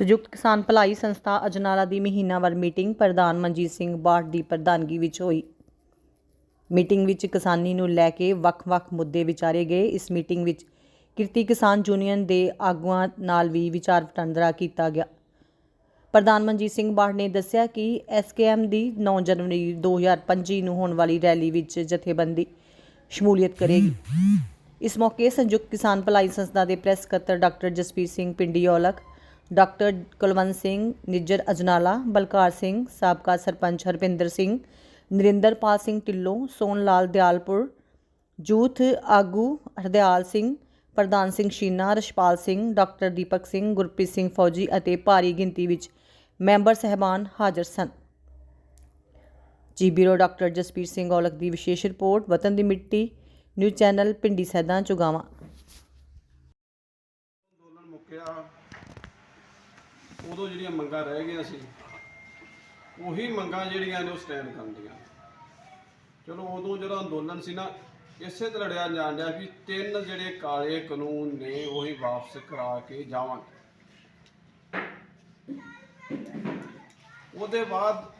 ਸੰਯੁਕਤ ਕਿਸਾਨ ਭਲਾਈ ਸੰਸਥਾ ਅਜਨਾਲਾ ਦੀ ਮਹੀਨਾਵਾਰ ਮੀਟਿੰਗ ਪ੍ਰਧਾਨ ਮਨਜੀਤ ਸਿੰਘ ਬਾਠ ਦੀ ਪ੍ਰਧਾਨਗੀ ਵਿੱਚ ਹੋਈ। ਮੀਟਿੰਗ ਵਿੱਚ ਕਿਸਾਨੀ ਨੂੰ ਲੈ ਕੇ ਵੱਖ-ਵੱਖ ਮੁੱਦੇ ਵਿਚਾਰੇ ਗਏ। ਇਸ ਮੀਟਿੰਗ ਵਿੱਚ ਕਿਰਤੀ ਕਿਸਾਨ ਯੂਨੀਅਨ ਦੇ ਆਗੂਆਂ ਨਾਲ ਵੀ ਵਿਚਾਰ ਵਟਾਂਦਰਾ ਕੀਤਾ ਗਿਆ। ਪ੍ਰਧਾਨ ਮਨਜੀਤ ਸਿੰਘ ਬਾਠ ਨੇ ਦੱਸਿਆ ਕਿ ਐਸਕੇਐਮ ਦੀ 9 ਜਨਵਰੀ 2025 ਨੂੰ ਹੋਣ ਵਾਲੀ ਰੈਲੀ ਵਿੱਚ ਜਥੇਬੰਦੀ ਸ਼ਮੂਲੀਅਤ ਕਰੇਗੀ। ਇਸ ਮੌਕੇ ਸੰਯੁਕਤ ਕਿਸਾਨ ਭਲਾਈ ਸੰਸਥਾ ਦੇ ਪ੍ਰੈਸ ਸਕੱਤਰ ਡਾਕਟਰ ਜਸਪੀਰ ਸਿੰਘ ਪਿੰਡੀ ਡਾਕਟਰ ਕੁਲਵੰਤ ਸਿੰਘ, ਨਿੱਜਰ ਅਜਨਾਲਾ, ਬਲਕਾਰ ਸਿੰਘ, ਸਾਬਕਾ ਸਰਪੰਚ ਹਰਪਿੰਦਰ ਸਿੰਘ, ਨਰਿੰਦਰਪਾਲ ਸਿੰਘ ਢਿੱਲੋਂ ਸੋਨ ਲਾਲ ਦਿਆਲਪੁਰ, ਜੂਥ ਆਗੂ ਹਰਦਿਆਲ ਸਿੰਘ, ਪ੍ਰਧਾਨ ਸਿੰਘ ਸ਼ੀਨਾ ਰਸ਼ਪਾਲ ਸਿੰਘ, ਡਾਕਟਰ ਦੀਪਕ ਸਿੰਘ, ਗੁਰਪ੍ਰੀਤ ਸਿੰਘ ਫੌਜੀ ਅਤੇ ਭਾਰੀ ਗਿਣਤੀ ਵਿੱਚ ਮੈਂਬਰ ਸਹਿਬਾਨ ਹਾਜ਼ਰ ਸਨ। ਜੀ ਬਿਊਰੋ ਡਾਕਟਰ ਜਸਪੀਰ ਸਿੰਘ ਔਲਖ ਦੀ ਵਿਸ਼ੇਸ਼ ਰਿਪੋਰਟ, ਵਤਨ ਦੀ ਮਿੱਟੀ, ਨਿਊਜ਼ ਚੈਨਲ ਪਿੰਡੀ ਸੈਦਾ, ਚੁਗਾਵਾਂ। ਅੰਦੋਲਨ ਮੁੱਕਿਆ। ਉਦੋਂ ਜਿਹੜੀਆਂ ਮੰਗਾਂ ਰਹਿ ਗਈਆਂ ਸੀ, ਉਹੀ ਮੰਗਾਂ ਜਿਹੜੀਆਂ ਨੇ ਉਹ ਸਟੈਂਡ ਕਰਦੀਆਂ ਚਲੋ ਉਦੋਂ ਜਿਹੜਾ ਅੰਦੋਲਨ ਸੀ ਨਾ, ਇਸੇ ਤੇ ਲੜਿਆ ਜਾਣ ਡਿਆ ਵੀ ਤਿੰਨ ਜਿਹੜੇ ਕਾਲੇ ਕਾਨੂੰਨ ਨੇ, ਉਹੀ ਵਾਪਸ ਕਰਾ ਕੇ ਜਾਵਾਂਗੇ। ਉਹਦੇ ਬਾਅਦ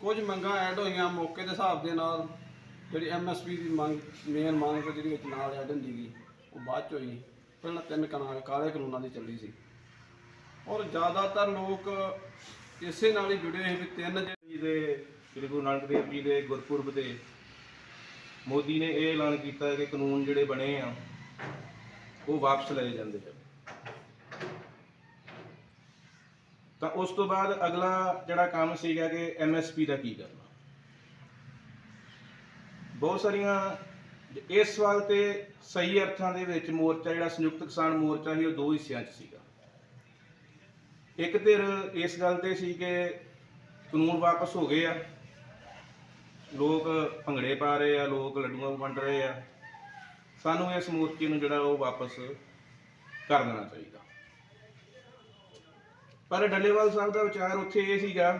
ਕੁਝ ਮੰਗਾਂ ਐਡ ਹੋਈਆਂ ਮੌਕੇ ਦੇ ਹਿਸਾਬ ਦੇ ਨਾਲ, ਜਿਹੜੀ ਐਮਐਸਪੀ ਦੀ ਮੰਗ ਮੇਨ ਮੰਗ ਜਿਹੜੀ ਵਿੱਚ ਨਾਲ ਐਡ ਹੁੰਦੀ ਗਈ ਉਹ ਬਾਅਦ ਚ ਹੋਈ। ਪਹਿਲਾਂ ਤਿੰਨ ਕਨਾ- ਕਾਲੇ ਕਾਨੂੰਨਾਂ ਦੀ ਚੱਲੀ ਸੀ। ਔਰ ਜ਼ਿਆਦਾਤਰ ਲੋਕ ਇਸੇ ਨਾਲ ਹੀ ਜੁੜੇ ਹੋਏ ਵੀ ਤਿੰਨ ਜੀ ਦੇ, ਸ੍ਰੀ ਗੁਰੂ ਨਾਨਕ ਦੇਵ ਜੀ ਦੇ ਗੁਰਪੁਰਬ ਤੇ ਮੋਦੀ ਨੇ ਇਹ ਐਲਾਨ ਕੀਤਾ ਕਿ ਕਾਨੂੰਨ ਜਿਹੜੇ ਬਣੇ ਆ, ਉਹ ਵਾਪਸ ਲਏ ਜਾਂਦੇ ਆ ਤਾਂ ਉਸ ਤੋਂ ਬਾਅਦ ਅਗਲਾ ਜਿਹੜਾ ਕੰਮ ਸੀਗਾ ਕਿ ਐਮਐਸਪੀ ਦਾ ਕੀ ਕਰਨਾ। ਬਹੁਤ ਸਾਰੀਆਂ, ਇਸ ਸਵਾਲ ਤੇ ਸਹੀ ਅਰਥਾਂ ਦੇ ਵਿੱਚ ਮੋਰਚਾ, ਜਿਹੜਾ ਸੰਯੁਕਤ ਕਿਸਾਨ ਮੋਰਚਾ ਸੀ, ਉਹ ਦੋ ਹਿੱਸਿਆਂ 'ਚ ਸੀਗਾ। ਇੱਕ ਧਿਰ ਇਸ ਗੱਲ ਤੇ ਸੀ ਕਿ ਕਾਨੂੰਨ ਵਾਪਸ ਹੋ ਗਏ ਆ। ਲੋਕ ਭੰਗੜੇ ਪਾ ਰਹੇ ਆ, ਲੋਕ ਲੱਡੂਆਂ ਵੰਡ ਰਹੇ ਆ। ਸਾਨੂੰ ਇਸ ਮੋਰਚੇ ਨੂੰ ਜਿਹੜਾ ਉਹ ਵਾਪਸ ਕਰ ਦੇਣਾ ਚਾਹੀਦਾ। ਪਰ ਡੱਲੇਵਾਲ ਸਾਹਿਬ ਦਾ ਵਿਚਾਰ ਉੱਥੇ ਇਹ ਸੀਗਾ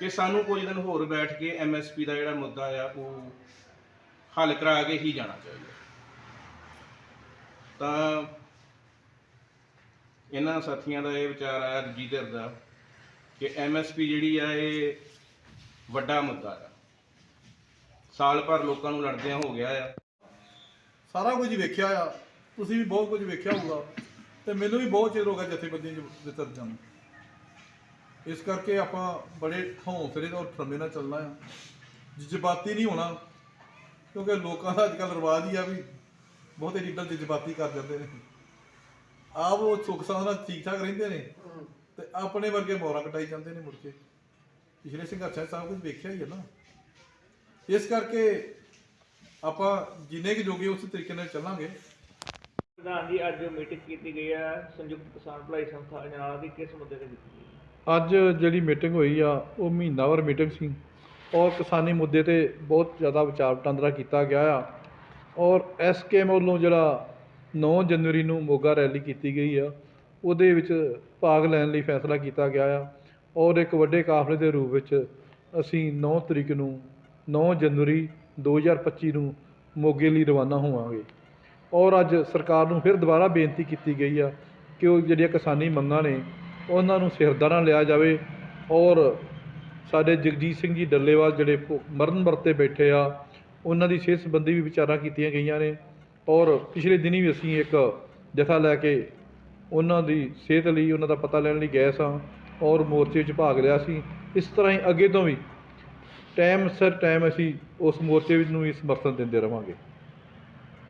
ਕਿ ਸਾਨੂੰ ਕੁਝ ਦਿਨ ਹੋਰ ਬੈਠ ਕੇ ਐਮਐਸਪੀ ਦਾ ਜਿਹੜਾ ਮੁੱਦਾ ਆ, ਉਹ ਹੱਲ ਕਰਾ ਕੇ ਹੀ ਜਾਣਾ ਚਾਹੀਦਾ। ਤਾਂ ਇਹਨਾਂ ਸਾਥੀਆਂ ਦਾ ਇਹ ਵਿਚਾਰ ਆਇਆ ਦੂਜੀ ਧਿਰ ਦਾ ਕਿ ਐਮਐਸਪੀ ਜਿਹੜੀ ਆ ਇਹ ਵੱਡਾ ਮੁੱਦਾ ਆ। ਸਾਲ ਭਰ ਲੋਕਾਂ ਨੂੰ ਲੜਦਿਆਂ ਹੋ ਗਿਆ ਆ। ਸਾਰਾ ਕੁਝ ਵੇਖਿਆ ਆ। ਤੁਸੀਂ ਵੀ ਬਹੁਤ ਕੁਝ ਵੇਖਿਆ ਹੋਊਗਾ। ਤੇ ਮੈਨੂੰ ਵੀ ਬਹੁਤ ਚਿਰ ਹੋ ਗਿਆ ਜਥੇਬੰਦੀਆਂ ਦੇ ਤਰਜਾਂ ਨੂੰ। ਇਸ ਕਰਕੇ ਆਪਾਂ ਬੜੇ ਹੌਂਸਲੇ ਔਰ ਫਰਮੇ ਨਾਲ ਚੱਲਣਾ ਆ। ਜਜ਼ਬਾਤੀ ਨਹੀਂ ਹੋਣਾ। ਕਿਉਂਕਿ ਲੋਕਾਂ ਦਾ ਅੱਜ ਕੱਲ੍ਹ ਰਿਵਾਜ ਹੀ ਆ ਵੀ ਬਹੁਤੇ ਲੀਡਰ ਜਜ਼ਬਾਤੀ ਕਰ ਜਾਂਦੇ ਨੇ। ਆਪ ਉਹ ਸੁੱਖ ਸਾਂਦ ਨਾਲ ਠੀਕ ਠਾਕ ਰਹਿੰਦੇ ਨੇ। ਤੇ ਆਪਣੇ ਵਰਗੇ ਮੋਹਰਾਂ ਕਟਾਈ ਜਾਂਦੇ ਨੇ ਮੁੜ ਕੇ। ਪਿਛਲੇ ਸੰਘਰਸ਼ਾਂ 'ਚ ਸਭ ਕੁਝ ਵੇਖਿਆ ਹੀ ਹੈ ਨਾ। ਇਸ ਕਰਕੇ ਆਪਾਂ ਜਿੰਨੇ ਕਿ ਜੋਗੇ ਉਸ ਤਰੀਕੇ ਨਾਲ ਚੱਲਾਂਗੇ। ਪ੍ਰਧਾਨ ਜੀ ਅੱਜ ਮੀਟਿੰਗ ਕੀਤੀ ਗਈ ਹੈ ਸੰਯੁਕਤ ਕਿਸਾਨ ਭਲਾਈ ਸੰਸਥਾ ਅਜਨਾਲਾ ਦੀ। ਕਿਸ ਮੁੱਦੇ ਤੇ ਕੀਤੀ ਗਈ ਹੈ? ਅੱਜ ਜਿਹੜੀ ਮੀਟਿੰਗ ਹੋਈ ਆ ਉਹ ਮਹੀਨਾਵਾਰ ਮੀਟਿੰਗ ਸੀ। ਔਰ ਕਿਸਾਨੀ ਮੁੱਦੇ ਤੇ ਬਹੁਤ ਜ਼ਿਆਦਾ ਵਿਚਾਰ ਵਟਾਂਦਰਾ ਕੀਤਾ ਗਿਆ ਆ। ਔਰ ਐਸਕੇਐਮ ਵੱਲੋਂ ਜਿਹੜਾ ਨੌ ਜਨਵਰੀ ਨੂੰ ਮੋਗਾ ਰੈਲੀ ਕੀਤੀ ਗਈ ਆ। ਉਹਦੇ ਵਿੱਚ ਭਾਗ ਲੈਣ ਲਈ ਫੈਸਲਾ ਕੀਤਾ ਗਿਆ ਆ। ਔਰ ਇੱਕ ਵੱਡੇ ਕਾਫਲੇ ਦੇ ਰੂਪ ਵਿੱਚ ਅਸੀਂ 9 ਤਰੀਕ ਨੂੰ 9 ਜਨਵਰੀ 2025 ਨੂੰ ਮੋਗੇ ਲਈ ਰਵਾਨਾ ਹੋਵਾਂਗੇ। ਔਰ ਅੱਜ ਸਰਕਾਰ ਨੂੰ ਫਿਰ ਦੁਬਾਰਾ ਬੇਨਤੀ ਕੀਤੀ ਗਈ ਆ ਕਿ ਉਹ ਜਿਹੜੀਆਂ ਕਿਸਾਨੀ ਮੰਗਾਂ ਨੇ, ਉਹਨਾਂ ਨੂੰ ਸਿਰਦਾਰਾਂ ਲਿਆ ਜਾਵੇ। ਔਰ ਸਾਡੇ ਜਗਜੀਤ ਸਿੰਘ ਜੀ ਡੱਲੇਵਾਲ ਜਿਹੜੇ ਭੁ- ਮਰਨ ਵਰਤੇ ਬੈਠੇ ਆ, ਉਹਨਾਂ ਦੀ ਸਿਹਤ ਸੰਬੰਧੀ ਵੀ ਵਿਚਾਰਾਂ ਕੀਤੀਆਂ ਗਈਆਂ ਨੇ। ਔਰ ਪਿਛਲੇ ਦਿਨੀ ਵੀ ਅਸੀਂ ਇੱਕ ਜਥਾ ਲੈ ਕੇ ਉਹਨਾਂ ਦੀ ਸਿਹਤ ਲਈ ਉਹਨਾਂ ਦਾ ਪਤਾ ਲੈਣ ਲਈ ਗਏ ਸਾਂ ਔਰ ਮੋਰਚੇ 'ਚ ਭਾਗ ਲਿਆ ਸੀ। ਇਸ ਤਰ੍ਹਾਂ ਹੀ ਅੱਗੇ ਤੋਂ ਵੀ ਟਾਈਮ ਸਿਰ ਟਾਈਮ ਅਸੀਂ ਉਸ ਮੋਰਚੇ ਵਿੱਚ ਨੂੰ ਹੀ ਸਮਰਥਨ ਦਿੰਦੇ ਰਵਾਂਗੇ।